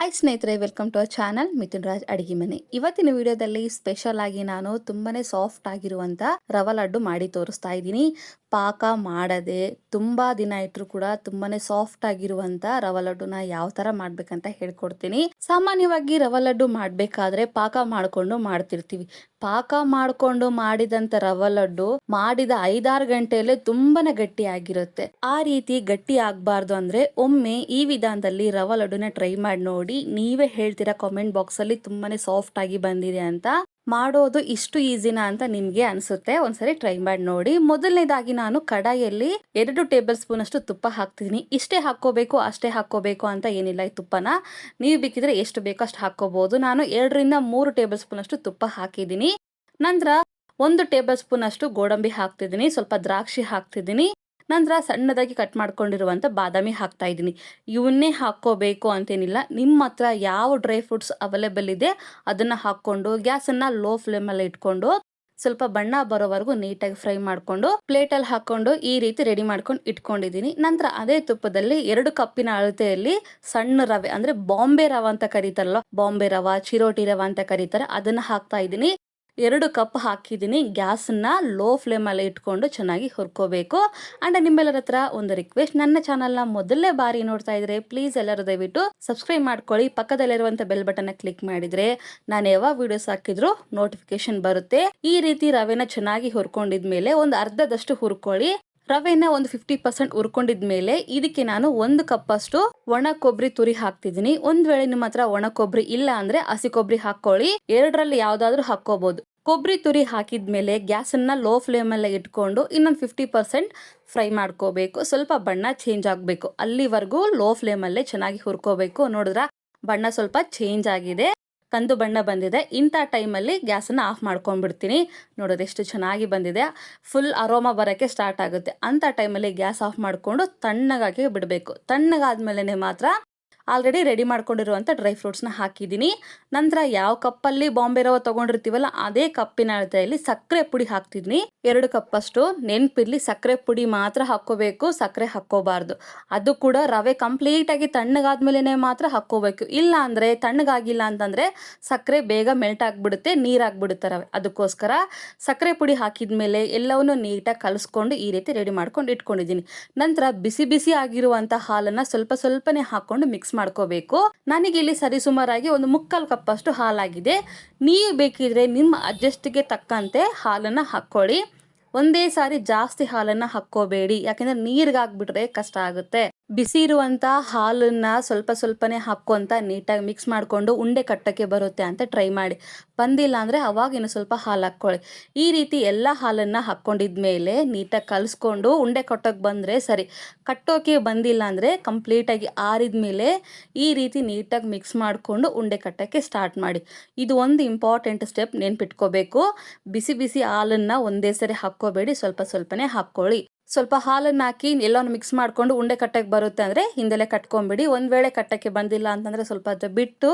Hi ಸ್ನೇಹಿತರೆ welcome to our channel Mithun Raj ಅಡಿಗೆ ಮನೆ ಇವತ್ತಿನ ವಿಡಿಯೋದಲ್ಲಿ ಸ್ಪೆಷಲ್ ಆಗಿ ನಾನು ತುಂಬಾನೇ ಸಾಫ್ಟ್ ಆಗಿರುವಂತ ರವ ಲಡ್ಡು ಮಾಡಿ ತೋರಿಸ್ತಾ ಇದ್ದೀನಿ. ಪಾಕ ಮಾಡದೆ ತುಂಬಾ ದಿನ ಇಟ್ಟರು ಕೂಡ ತುಂಬಾನೇ ಸಾಫ್ಟ್ ಆಗಿರುವಂತ ರವ ಲಡ್ಡುನ ಯಾವ ತರ ಮಾಡ್ಬೇಕಂತ ಹೇಳ್ಕೊಡ್ತೀನಿ. ಸಾಮಾನ್ಯವಾಗಿ ರವ ಲಡ್ಡು ಮಾಡ್ಬೇಕಾದ್ರೆ ಪಾಕ ಮಾಡ್ಕೊಂಡು ಮಾಡ್ತಿರ್ತೀವಿ. ಪಾಕ ಮಾಡ್ಕೊಂಡು ಮಾಡಿದಂತ ರವ ಲಡ್ಡು ಮಾಡಿದ ಐದಾರು ಗಂಟೆಯಲ್ಲೇ ತುಂಬಾನೇ ಗಟ್ಟಿ ಆಗಿರುತ್ತೆ ಆ ರೀತಿ ಗಟ್ಟಿ ಆಗ್ಬಾರ್ದು ಅಂದ್ರೆ ಒಮ್ಮೆ ಈ ವಿಧಾನದಲ್ಲಿ ರವ ಲಡ್ಡುನ ಟ್ರೈ ಮಾಡಿ ನೋಡಿ. ನೀವೇ ಹೇಳ್ತೀರಾ ಕಾಮೆಂಟ್ ಬಾಕ್ಸ್ ಅಲ್ಲಿ ತುಂಬಾನೇ ಸಾಫ್ಟ್ ಆಗಿ ಬಂದಿದೆ ಅಂತ. ಮಾಡೋದು ಇಷ್ಟು ಈಸಿನಾ ಅಂತ ನಿಮ್ಗೆ ಅನ್ಸುತ್ತೆ. ಒಂದ್ಸರಿ ಟ್ರೈ ಮಾಡಿ ನೋಡಿ. ಮೊದಲನೇದಾಗಿ ನಾನು ಕಡಾಯಲ್ಲಿ ಎರಡು ಟೇಬಲ್ ಸ್ಪೂನ್ ಅಷ್ಟು ತುಪ್ಪ ಹಾಕ್ತಿದ್ದೀನಿ ಇಷ್ಟೇ ಹಾಕೋಬೇಕು ಅಷ್ಟೇ ಹಾಕೋಬೇಕು ಅಂತ ಏನಿಲ್ಲ ಈ ತುಪ್ಪನ. ನೀವು ಬೇಕಿದ್ರೆ ಎಷ್ಟು ಬೇಕೋ ಅಷ್ಟು ಹಾಕೋಬಹುದು ನಾನು ಎರಡರಿಂದ ಮೂರು ಟೇಬಲ್ ಸ್ಪೂನ್ ಅಷ್ಟು ತುಪ್ಪ ಹಾಕಿದ್ದೀನಿ ನಂತರ ಒಂದು ಟೇಬಲ್ ಸ್ಪೂನ್ ಅಷ್ಟು ಗೋಡಂಬಿ ಹಾಕ್ತಿದ್ದೀನಿ ಸ್ವಲ್ಪ ದ್ರಾಕ್ಷಿ ಹಾಕ್ತಿದ್ದೀನಿ ನಂತರ ಸಣ್ಣದಾಗಿ ಕಟ್ ಮಾಡ್ಕೊಂಡಿರುವಂಥ ಬಾದಾಮಿ ಹಾಕ್ತಾ ಇದ್ದೀನಿ. ಇವನ್ನೇ ಹಾಕ್ಕೋಬೇಕು ಅಂತೇನಿಲ್ಲ. ನಿಮ್ಮ ಹತ್ರ ಯಾವ ಡ್ರೈ ಫ್ರೂಟ್ಸ್ ಅವೈಲೇಬಲ್ ಇದೆ, ಅದನ್ನು ಹಾಕ್ಕೊಂಡು ಗ್ಯಾಸನ್ನು ಲೋ ಫ್ಲೇಮಲ್ಲಿ ಇಟ್ಕೊಂಡು, ಸ್ವಲ್ಪ ಬಣ್ಣ ಬರೋವರೆಗೂ ನೀಟಾಗಿ ಫ್ರೈ ಮಾಡಿಕೊಂಡು ಪ್ಲೇಟಲ್ಲಿ ಹಾಕೊಂಡು ಈ ರೀತಿ ರೆಡಿ ಮಾಡ್ಕೊಂಡು ಇಟ್ಕೊಂಡಿದ್ದೀನಿ. ನಂತರ ಅದೇ ತುಪ್ಪದಲ್ಲಿ ಎರಡು ಕಪ್ಪಿನ ಅಳತೆಯಲ್ಲಿ ಸಣ್ಣ ರವೆ ಅಂದ್ರೆ ಬಾಂಬೆ ರವೆ ಅಂತ ಕರೀತಾರಲ್ಲ, ಬಾಂಬೆ ರವೆ, ಚಿರೋಟಿ ರವ ಅಂತ ಕರೀತಾರೆ, ಅದನ್ನ ಹಾಕ್ತಾ ಇದ್ದೀನಿ. ಎರಡು ಕಪ್ ಹಾಕಿದ್ದೀನಿ ಗ್ಯಾಸನ್ನ ಲೋ ಫ್ಲೇಮಲ್ಲಿ ಇಟ್ಕೊಂಡು ಚೆನ್ನಾಗಿ ಹುರ್ಕೋಬೇಕು. ಆ್ಯಂಡ್ ನಿಮ್ಮೆಲ್ಲರ ಹತ್ರ ಒಂದು ರಿಕ್ವೆಸ್ಟ್ ನನ್ನ ಚಾನಲ್ನ ಮೊದಲನೇ ಬಾರಿ ನೋಡ್ತಾ ಇದ್ರೆ ಪ್ಲೀಸ್ ಎಲ್ಲರೂ ದಯವಿಟ್ಟು ಸಬ್ಸ್ಕ್ರೈಬ್ ಮಾಡ್ಕೊಳ್ಳಿ. ಪಕ್ಕದಲ್ಲಿರುವಂಥ ಬೆಲ್ ಬಟನ್ನ ಕ್ಲಿಕ್ ಮಾಡಿದರೆ ನಾನು ಯಾವಾಗ ವಿಡಿಯೋಸ್ ಹಾಕಿದ್ರು ನೋಟಿಫಿಕೇಶನ್ ಬರುತ್ತೆ. ಈ ರೀತಿ ರವೆನ ಚೆನ್ನಾಗಿ ಹುರ್ಕೊಂಡಿದ್ಮೇಲೆ ಒಂದು ಅರ್ಧದಷ್ಟು ಹುರ್ಕೊಳ್ಳಿ. ರವೆನ ಒಂದು ಫಿಫ್ಟಿ ಪರ್ಸೆಂಟ್ ಹುರ್ಕೊಂಡಿದ್ಮೇಲೆ ಇದಕ್ಕೆ ನಾನು ಒಂದು ಕಪ್ ಅಷ್ಟು ಒಣ ಕೊಬ್ಬರಿ ತುರಿ ಹಾಕ್ತಿದ್ದೀನಿ. ಒಂದ್ ವೇಳೆ ನಿಮ್ಮ ಹತ್ರ ಒಣ ಕೊಬ್ಬರಿ ಇಲ್ಲ ಅಂದ್ರೆ ಹಸಿ ಕೊಬ್ಬರಿ ಹಾಕೊಳ್ಳಿ. ಎರಡರಲ್ಲಿ ಯಾವ್ದಾದ್ರು ಹಾಕೋಬಹುದು ಕೊಬ್ಬರಿ ತುರಿ ಹಾಕಿದ್ಮೇಲೆ ಗ್ಯಾಸನ್ನು ಲೋ ಫ್ಲೇಮಲ್ಲೇ ಇಟ್ಕೊಂಡು ಇನ್ನೊಂದು ಫಿಫ್ಟಿ ಪರ್ಸೆಂಟ್ ಫ್ರೈ ಮಾಡ್ಕೋಬೇಕು. ಸ್ವಲ್ಪ ಬಣ್ಣ ಚೇಂಜ್ ಆಗಬೇಕು. ಅಲ್ಲಿವರೆಗೂ ಲೋ ಫ್ಲೇಮಲ್ಲೇ ಚೆನ್ನಾಗಿ ಹುರ್ಕೋಬೇಕು. ನೋಡಿದ್ರ? ಬಣ್ಣ ಸ್ವಲ್ಪ ಚೇಂಜ್ ಆಗಿದೆ. ಕಂದು ಬಣ್ಣ ಬಂದಿದೆ. ಇಂಥ ಟೈಮಲ್ಲಿ ಗ್ಯಾಸನ್ನು ಆಫ್ ಮಾಡ್ಕೊಂಡ್ಬಿಡ್ತೀನಿ. ನೋಡೋದು ಎಷ್ಟು ಚೆನ್ನಾಗಿ ಬಂದಿದೆ. ಫುಲ್ ಅರೋಮಾ ಬರೋಕ್ಕೆ ಸ್ಟಾರ್ಟ್ ಆಗುತ್ತೆ. ಅಂಥ ಟೈಮಲ್ಲಿ ಗ್ಯಾಸ್ ಆಫ್ ಮಾಡಿಕೊಂಡು ತಣ್ಣಗಾಗಿ ಬಿಡಬೇಕು. ತಣ್ಣಗಾದ್ಮೇಲೆ ಮಾತ್ರ ಆಲ್ರೆಡಿ ರೆಡಿ ಮಾಡ್ಕೊಂಡಿರುವಂಥ ಡ್ರೈ ಫ್ರೂಟ್ಸ್ನ ಹಾಕಿದ್ದೀನಿ. ನಂತರ ಯಾವ ಕಪ್ಪಲ್ಲಿ ಬಾಂಬೆ ರವ ತೊಗೊಂಡಿರ್ತೀವಲ್ಲ, ಅದೇ ಕಪ್ಪಿನ ಅಳತೆಯಲ್ಲಿ ಸಕ್ಕರೆ ಪುಡಿ ಹಾಕ್ತಿದ್ದೀನಿ. ಎರಡು ಕಪ್ಪಷ್ಟು ನೆನ್ಪಿರ್ಲಿ, ಸಕ್ಕರೆ ಪುಡಿ ಮಾತ್ರ ಹಾಕ್ಕೋಬೇಕು, ಸಕ್ಕರೆ ಹಾಕ್ಕೋಬಾರ್ದು. ಅದು ಕೂಡ ರವೆ ಕಂಪ್ಲೀಟಾಗಿ ತಣ್ಣಗಾದ್ಮೇಲೆ ಮಾತ್ರ ಹಾಕ್ಕೋಬೇಕು. ಇಲ್ಲ ಅಂದರೆ ತಣ್ಣಗಾಗಿಲ್ಲ ಅಂತಂದರೆ ಸಕ್ಕರೆ ಬೇಗ ಮೆಲ್ಟ್ ಆಗಿಬಿಡುತ್ತೆ ನೀರಾಗ್ಬಿಡುತ್ತೆ ರವೆ. ಅದಕ್ಕೋಸ್ಕರ ಸಕ್ಕರೆ ಪುಡಿ ಹಾಕಿದ ಮೇಲೆ ಎಲ್ಲವನ್ನೂ ನೀಟಾಗಿ ಕಲಿಸ್ಕೊಂಡು ಈ ರೀತಿ ರೆಡಿ ಮಾಡ್ಕೊಂಡು ಇಟ್ಕೊಂಡಿದ್ದೀನಿ. ನಂತರ ಬಿಸಿ ಬಿಸಿ ಆಗಿರುವಂಥ ಹಾಲನ್ನು ಸ್ವಲ್ಪ ಸ್ವಲ್ಪನೇ ಹಾಕ್ಕೊಂಡು ಮಿಕ್ಸ್ ಮಾಡ್ಕೋಬೇಕು. ನನಗೆ ಇಲ್ಲಿ ಸರಿಸುಮಾರಾಗಿ ಒಂದು ಮುಕ್ಕಾಲು ಕಪ್ ಅಷ್ಟು ಹಾಲಾಗಿದೆ. ನೀವು ಬೇಕಿದ್ರೆ ನಿಮ್ಮ ಅಡ್ಜಸ್ಟ್ಗೆ ತಕ್ಕಂತೆ ಹಾಲನ್ನು ಹಾಕ್ಕೊಳ್ಳಿ. ಒಂದೇ ಸಾರಿ ಜಾಸ್ತಿ ಹಾಲನ್ನು ಹಾಕ್ಕೋಬೇಡಿ. ಯಾಕೆಂದರೆ ನೀರಿಗಾಗ್ಬಿಟ್ರೆ ಕಷ್ಟ ಆಗುತ್ತೆ. ಬಿಸಿ ಇರುವಂಥ ಹಾಲನ್ನ ಸ್ವಲ್ಪ ಸ್ವಲ್ಪನೇ ಹಾಕ್ಕೊಂತ ನೀಟಾಗಿ ಮಿಕ್ಸ್ ಮಾಡಿಕೊಂಡು ಉಂಡೆ ಕಟ್ಟಕ್ಕೆ ಬರುತ್ತೆ ಅಂತ ಟ್ರೈ ಮಾಡಿ. ಬಂದಿಲ್ಲ ಅಂದರೆ ಅವಾಗ ಇನ್ನು ಸ್ವಲ್ಪ ಹಾಲು ಹಾಕ್ಕೊಳ್ಳಿ. ಈ ರೀತಿ ಎಲ್ಲ ಹಾಲನ್ನು ಹಾಕ್ಕೊಂಡಿದ್ಮೇಲೆ ನೀಟಾಗಿ ಕಲಿಸ್ಕೊಂಡು ಉಂಡೆ ಕಟ್ಟೋಕೆ ಬಂದರೆ ಸರಿ. ಕಟ್ಟೋಕೆ ಬಂದಿಲ್ಲ ಅಂದರೆ ಕಂಪ್ಲೀಟಾಗಿ ಆರಿದ ಮೇಲೆ ಈ ರೀತಿ ನೀಟಾಗಿ ಮಿಕ್ಸ್ ಮಾಡಿಕೊಂಡು ಉಂಡೆ ಕಟ್ಟೋಕ್ಕೆ ಸ್ಟಾರ್ಟ್ ಮಾಡಿ. ಇದು ಒಂದು ಇಂಪಾರ್ಟೆಂಟ್ ಸ್ಟೆಪ್ ನೆನ್ಪಿಟ್ಕೋಬೇಕು. ಬಿಸಿ ಬಿಸಿ ಹಾಲನ್ನು ಒಂದೇ ಸರಿ ಹಾಕ್ಕೋಬೇಡಿ. ಸ್ವಲ್ಪ ಸ್ವಲ್ಪನೇ ಹಾಕ್ಕೊಳ್ಳಿ. ಸ್ವಲ್ಪ ಹಾಲನ್ನು ಹಾಕಿ ಎಲ್ಲವನ್ನು ಮಿಕ್ಸ್ ಮಾಡಿಕೊಂಡು ಉಂಡೆ ಕಟ್ಟಕ್ಕೆ ಬರುತ್ತೆ ಅಂದರೆ ಹಿಂದೆಲೆ ಕಟ್ಕೊಂಬಿಡಿ. ಒಂದು ವೇಳೆ ಕಟ್ಟಕ್ಕೆ ಬಂದಿಲ್ಲ ಅಂತಂದರೆ ಸ್ವಲ್ಪ ಅದು ಬಿಟ್ಟು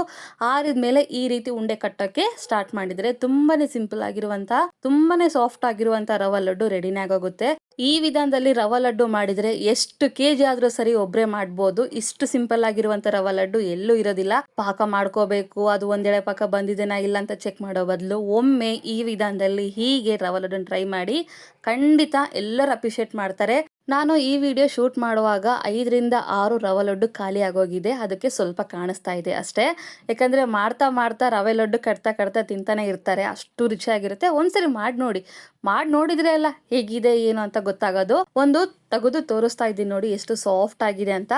ಆರಿದ ಮೇಲೆ ಈ ರೀತಿ ಉಂಡೆ ಕಟ್ಟೋಕ್ಕೆ ಸ್ಟಾರ್ಟ್ ಮಾಡಿದರೆ ತುಂಬಾ ಸಿಂಪಲ್ ಆಗಿರುವಂಥ ತುಂಬಾ ಸಾಫ್ಟ್ ಆಗಿರುವಂಥ ರವಾ ಲಡ್ಡು ರೆಡಿನೇ ಆಗೋಗುತ್ತೆ. ಈ ವಿಧಾನದಲ್ಲಿ ರವೆ ಲಡ್ಡು ಮಾಡಿದರೆ ಎಷ್ಟು ಕೆ ಜಿ ಆದರೂ ಸರಿ ಒಬ್ಬರೇ ಮಾಡ್ಬೋದು. ಇಷ್ಟು ಸಿಂಪಲ್ ಆಗಿರುವಂಥ ರವೆ ಲಡ್ಡು ಎಲ್ಲೂ ಇರೋದಿಲ್ಲ. ಪಾಕ ಮಾಡ್ಕೋಬೇಕು, ಅದು ಒಂದೆಳೆ ಪಾಕ ಬಂದಿದೆನಾ ಇಲ್ಲ ಅಂತ ಚೆಕ್ ಮಾಡೋ ಬದಲು ಒಮ್ಮೆ ಈ ವಿಧಾನದಲ್ಲಿ ಹೀಗೆ ರವೆ ಲಡ್ಡು ಟ್ರೈ ಮಾಡಿ ಖಂಡಿತ ಎಲ್ಲರೂ ಅಪ್ರಿಷಿಯೇಟ್ ಮಾಡ್ತಾರೆ. ನಾನು ಈ ವಿಡಿಯೋ ಶೂಟ್ ಮಾಡುವಾಗ ಐದರಿಂದ ಆರು ರವೆ ಲಡ್ಡು ಖಾಲಿ ಆಗೋಗಿದೆ. ಅದಕ್ಕೆ ಸ್ವಲ್ಪ ಕಾಣಿಸ್ತಾ ಇದೆ ಅಷ್ಟೇ. ಯಾಕಂದರೆ ಮಾಡ್ತಾ ಮಾಡ್ತಾ ರವೆ ಲಡ್ಡು ಕಟ್ತಾ ಕಟ್ತಾ ತಿಂತಾನೆ ಇರ್ತಾರೆ. ಅಷ್ಟು ರುಚಿಯಾಗಿರುತ್ತೆ. ಒಂದ್ಸರಿ ಮಾಡಿ ನೋಡಿ. ಮಾಡಿ ನೋಡಿದ್ರೆ ಅಲ್ಲ, ಹೇಗಿದೆ, ಏನು ಅಂತ ಗೊತ್ತಾಗೋದು. ಒಂದು ತೆಗೆದು ತೋರಿಸ್ತಾ ಇದ್ದೀನಿ ನೋಡಿ, ಎಷ್ಟು ಸಾಫ್ಟ್ ಆಗಿದೆ ಅಂತ.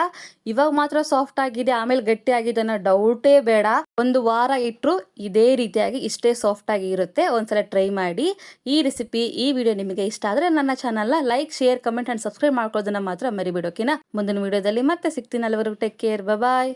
ಇವಾಗ ಮಾತ್ರ ಸಾಫ್ಟ್ ಆಗಿದೆ, ಆಮೇಲೆ ಗಟ್ಟಿ ಆಗಿದೆ ಅನ್ನೋ ಡೌಟೇ ಬೇಡ. ಒಂದು ವಾರ ಇಟ್ಟರು ಇದೇ ರೀತಿಯಾಗಿ ಇಷ್ಟೇ ಸಾಫ್ಟ್ ಆಗಿ ಇರುತ್ತೆ. ಒಂದ್ಸಲ ಟ್ರೈ ಮಾಡಿ. ಈ ರೆಸಿಪಿ ಈ ವಿಡಿಯೋ ನಿಮಗೆ ಇಷ್ಟ ಆದರೆ ನನ್ನ ಚಾನಲ್ನ like share comment and subscribe ಮಾಡ್ಕೊಳ್ಳೋದನ್ನ ಮಾತ್ರ ಮರಿಬಿಡೋಕಿನ? ಮುಂದಿನ ವಿಡಿಯೋದಲ್ಲಿ ಮತ್ತೆ ಸಿಗ್ತೀನಿ. ಅಲ್ಲಿವರೆಗೂ ಟೇಕ್ ಕೇರ್ ಬಾಯ್